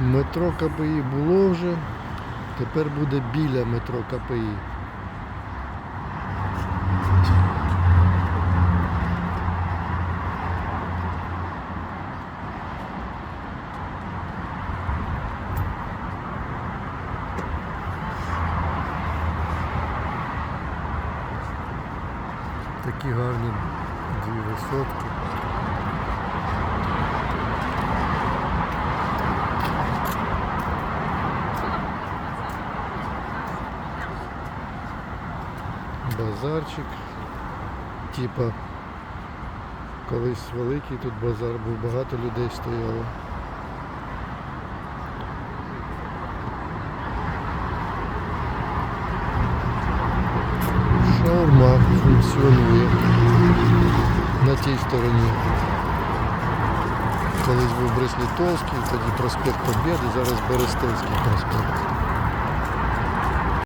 Метро КПІ було вже, тепер буде біля метро КПІ. Такі гарні дві висотки. Базарчик. Типа колись великий тут базар був, багато людей стояло. Шаурма функціонує на тій стороні. Колись був Брест-Литовський, тоді проспект Побєди, зараз Берестинський проспект.